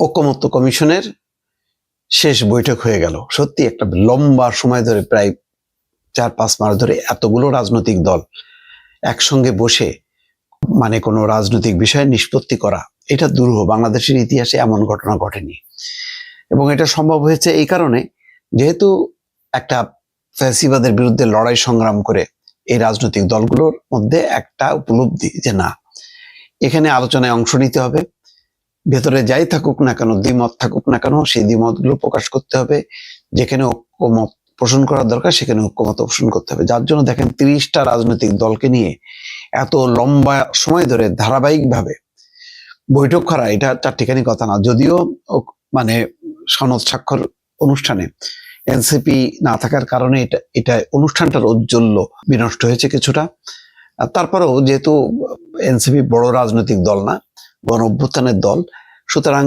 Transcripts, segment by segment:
ঐক্যমত্য কমিশনের শেষ বৈঠক হয়ে গেল। সত্যি একটা লম্বা সময় ধরে প্রায় চার, পাঁচ মাস ধরে এতগুলো রাজনৈতিক দল একসঙ্গে বসে মানে কোনো রাজনৈতিক বিষয়ে নিষ্পত্তি করা, এটা দুরূহ। বাংলাদেশের ইতিহাসে এমন ঘটনা ঘটেনি। এবং এটা সম্ভব হয়েছে এই কারণে যেহেতু একটা ফ্যাসিবাদের বিরুদ্ধে লড়াই সংগ্রাম করে এই রাজনৈতিক দলগুলোর মধ্যে একটা উপলব্ধি যে না, এখানে আলোচনায় অংশ নিতে হবে। ভেতরে যাই থাকুক না কেন, দ্বিমত থাকুক না কেন, সেই দ্বিমতগুলো প্রকাশ করতে হবে। যেখানে ঐক্যমত পোষণ করার দরকার, সেখানে ঐক্যমত পোষণ করতে হবে। যার জন্য দেখেন তিরিশটা রাজনৈতিক দলকে নিয়ে এত লম্বা সময় ধরে ধারাবাহিকভাবে বৈঠক করা, এটা চারটিখানি কথা না। যদিও মানে সনদ স্বাক্ষর অনুষ্ঠানে এনসিপি না থাকার কারণে এটা এটা অনুষ্ঠানটার ঔজ্জ্বল্য বিনষ্ট হয়েছে কিছুটা। তারপরেও যেহেতু এনসিপি বড় রাজনৈতিক দল না গণ অভ্যুত্থানের দল। সুতরাং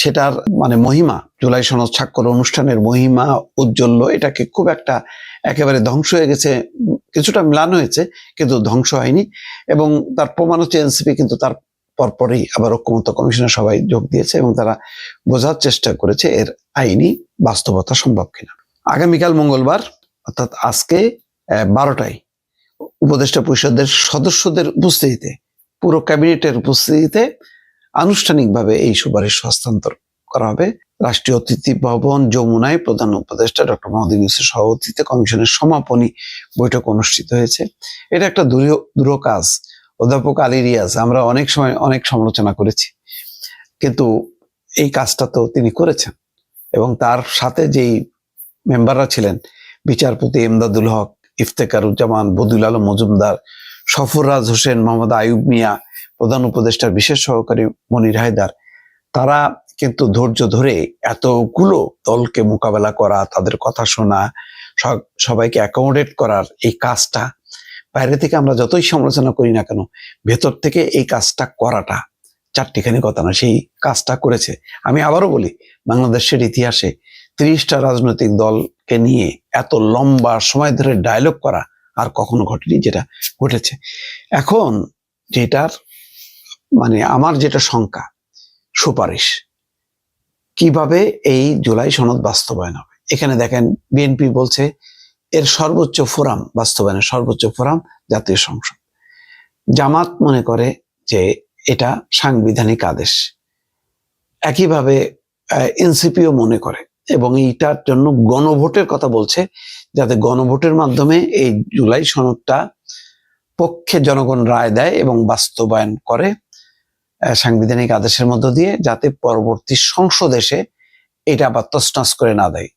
সেটার মানে মহিমা, জুলাই সনদ স্বাক্ষর অনুষ্ঠানের মহিমা উজ্জ্বল্য এটাকে খুব একটা একেবারে ধ্বংস হয়ে গেছে। কিছুটা মিলান হয়েছে, কিন্তু ধ্বংস হয়নি এবং তার প্রমাণ হচ্ছে এনসিপি, কিন্তু তার পরপরই আবার ঐক্যমত্য কমিশনের সবাই যোগ দিয়েছে এবং তারা বোঝার চেষ্টা করেছে এর আইনি বাস্তবতা সম্ভব কিনা। আগামীকাল মঙ্গলবার, অর্থাৎ আজকে বারোটায়, উপদেষ্টা পরিষদের সদস্যদের উপস্থিতিতে, পুরো ক্যাবিনেটের উপস্থিতিতে আনুষ্ঠানিকভাবে এই সুপারিশ হস্তান্তর করা হবে। রাষ্ট্রীয় অতিথি ভবন যমুনায় প্রধান উপদেষ্টা ডক্টর মোহাম্মদ ইউনুসের কমিশনের সমাপনী বৈঠক অনুষ্ঠিত হয়েছে। এটা একটা দূর কাজ। অধ্যাপক আলী রিয়াজ, আমরা অনেক সময় অনেক সমালোচনা করেছি। কিন্তু এই কাজটা তো তিনি করেছেন এবং তার সাথে যেই মেম্বাররা ছিলেন, বিচারপতি এমদাদুল হক ইফতেকারুজ্জামান বদুল আলম মজুমদার, সফররাজ হোসেন, মোহাম্মদ আয়ুব মিয়া প্রধান উপদেষ্টার বিশেষ সহকারী মনির হায়দার, তারা কিন্তু ধৈর্য ধরে এতগুলো দলকে মোকাবেলা করা, তাদের কথা শোনা, সব- সবাইকে অ্যাকোমোডেট করার এই কাজটা, বাইরে থেকে আমরা যতই সমালোচনা করি না কেন, ভেতর থেকে এই কাজটা করাটা চারটিখানি কথা না সেই কাজটা করেছে। আমি আবারও বলি, বাংলাদেশের ইতিহাসে তিরিশটা রাজনৈতিক দলকে নিয়ে এত লম্বা সময় ধরে ডায়লগ করা আর কখনো ঘটেনি যেটা ঘটেছে। এখন যেটার মানে আমার যেটা শঙ্কা, সুপারিশ। কীভাবে এই জুলাই সনদ বাস্তবায়ন হবে? এখানে দেখেন, বিএনপি বলছে, এর সর্বোচ্চ ফোরাম বাস্তবায়নের সর্বোচ্চ ফোরাম জাতীয় সংসদ। জামাত মনে করে যে এটা সাংবিধানিক আদেশ। একইভাবে এনসিপিও মনে করে এবং এইটার জন্য গণভোটের কথা বলছে, যাতে গণভোটের মাধ্যমে এই জুলাই সনদটা পক্ষে জনগণ রায় দেয় এবং বাস্তবায়ন করে। সাংবিধানিক আদেশের মধ্য দিয়ে যাতে পরবর্তী সংসদ এসে এটা আবার তসনাস করে না দেয়।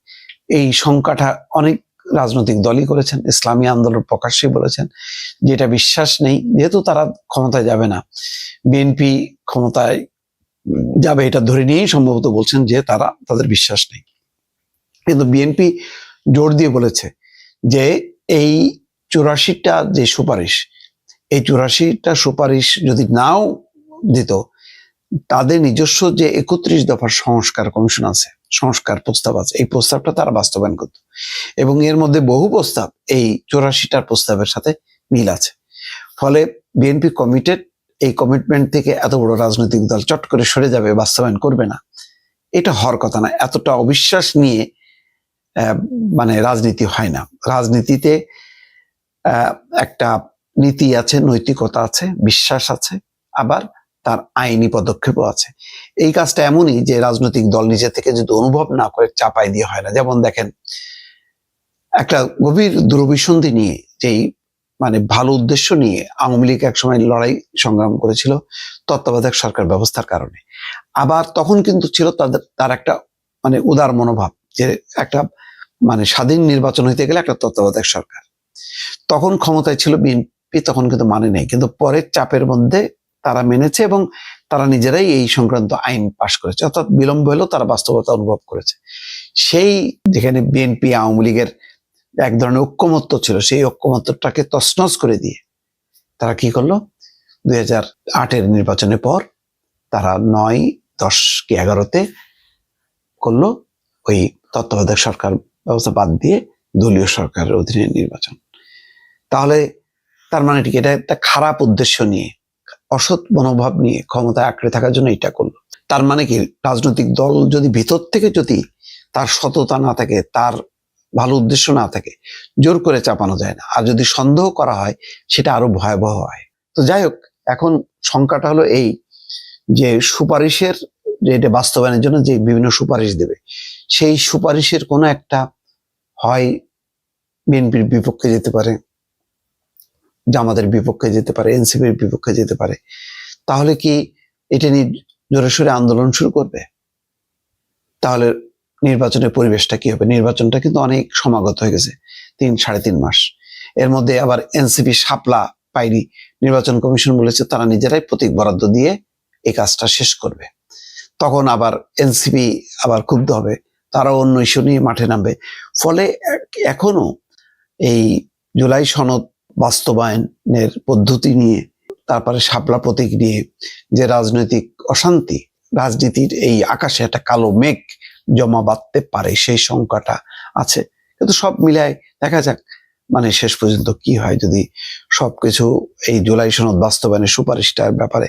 এই শঙ্কাটা অনেক রাজনৈতিক দলই করেছেন, ইসলামী আন্দোলন প্রকাশ্যে বলেছেন, যে এটা বিশ্বাস নেই, যেহেতু তারা ক্ষমতায় যাবে না। বিএনপি ক্ষমতায় যাবে এটা ধরে নিয়েই সম্ভবত বলছেন যে তারা, তাদের বিশ্বাস নেই। কিন্তু বিএনপি জোর দিয়ে বলেছে যে এই চুরাশিটা যে সুপারিশ, এই চুরাশিটা সুপারিশ যদি নাও দিত, তাদের নিজস্ব যে একত্রিশ দফার সংস্কার কমিশন আছে, সংস্কার প্রস্তাব আছে, এই প্রস্তাবটা তারা বাস্তবায়ন করত। এবং এর মধ্যে বহু প্রস্তাব, এই চুরাশিটার প্রস্তাবের সাথে মিল আছে। ফলে বিএনপি কমিটেড এই কমিটমেন্ট থেকে এত বড় রাজনৈতিক দল চট করে সরে যাবে, বাস্তবায়ন করবে না। এটা হওয়ার কথা না, এতটা অবিশ্বাস নিয়ে মানে রাজনীতি হয় না। রাজনীতিতে একটা নীতি আছে, নৈতিকতা আছে, বিশ্বাস আছে, আবার তার আইনি পদক্ষেপও আছে। এই কাজটা এমনই যে রাজনৈতিক দল নিজে থেকে যদি অনুভব না করে চাপাই দিয়ে হয় না। যেমন দেখেন, একটা গভীর দুরভিসন্ধি নিয়ে যেই মানে ভালো উদ্দেশ্য নিয়ে আওয়ামী লীগ একসময় লড়াই সংগ্রাম করেছিল তত্ত্বাবধায়ক সরকার ব্যবস্থার কারণে। আবার তখন কিন্তু ছিল তাদের, তার একটা মানে উদার মনোভাব যে একটা মানে স্বাধীন নির্বাচন হইতে গেলে একটা তত্ত্বাবধায়ক সরকার। তখন ক্ষমতায় ছিল বিএনপি, তখন কিন্তু মানে নেই। কিন্তু পরের চাপের মধ্যে তারা মেনেছে এবং তারা নিজেরাই এই সংক্রান্ত আইন পাশ করেছে। অর্থাৎ বিলম্ব হলেও তারা বাস্তবতা অনুভব করেছে। সেই যেখানে বিএনপি আওয়ামী লীগের এক ধরনের ঐক্যমত্য ছিল, সেই ঐক্যমত্যটাকে তছনছ করে দিয়ে তারা কি করল? দুই হাজার আটের নির্বাচনের পর তারা নয়, দশ কি এগারোতে করল ওই তত্ত্বাবধায়ক সরকার ব্যবস্থা বাদ দিয়ে দলীয় সরকারের অধীনে নির্বাচন। তাহলে তার মানে এটা একটা খারাপ উদ্দেশ্য নিয়ে অসৎ মনোভাব নিয়ে ক্ষমতায় আঁকড়ে থাকার জন্য এটা করল। তার মানে কি? রাজনৈতিক দল যদি ভিতর থেকে যদি তার সততা না থাকে, তার ভালো উদ্দেশ্য না থাকে, জোর করে চাপানো যায় না। আর যদি সন্দেহ করা হয়, সেটা আরও ভয়াবহ হয়। তো যাই হোক, এখন সংখ্যাটা হলো এই যে সুপারিশের, যে এটা বাস্তবায়নের জন্য যে বিভিন্ন সুপারিশ দেবে, সেই সুপারিশের কোনো একটা হয় বিএনপির বিপক্ষে যেতে পারে। জামাতের বিপক্ষে যেতে পারে, এনসিপির বিপক্ষে যেতে পারে, তাহলে কি এটা নিয়ে জোরে সোরে আন্দোলন শুরু করবে? তাহলে নির্বাচনের পরিবেশটা কি হবে? নির্বাচনটা কিন্তু অনেক সমাগত হয়ে গেছে, তিন, সাড়ে তিন মাস। এর মধ্যে আবার এনসিপি সাপলা পাইনি নির্বাচন কমিশন বলেছে তারা নিজেরাই প্রতীক বরাদ্দ দিয়ে এই কাজটা শেষ করবে। তখন আবার এনসিপি আবার ক্ষুব্ধ হবে, তারা অন্য ইস্যু নিয়ে মাঠে নামবে। ফলে এখনও এই জুলাই সনদ বাস্তবায়নের পদ্ধতি নিয়ে, তারপরে শাপলা প্রতীক নিয়ে যে রাজনৈতিক অশান্তি, রাজনীতির এই আকাশে একটা কালো মেঘ জমা বাঁধতে পারে, সেই সংখ্যাটা আছে। কিন্তু সব মিলায় দেখা যাক মানে শেষ পর্যন্ত কি হয় যদি সবকিছু এই জুলাই সনদ বাস্তবায়নের সুপারিশটার ব্যাপারে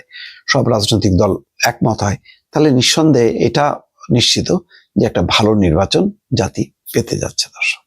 সব রাজনৈতিক দল একমত হয়, তাহলে নিঃসন্দেহে এটা নিশ্চিত যে একটা ভালো নির্বাচন জাতি পেতে যাচ্ছে দর্শক।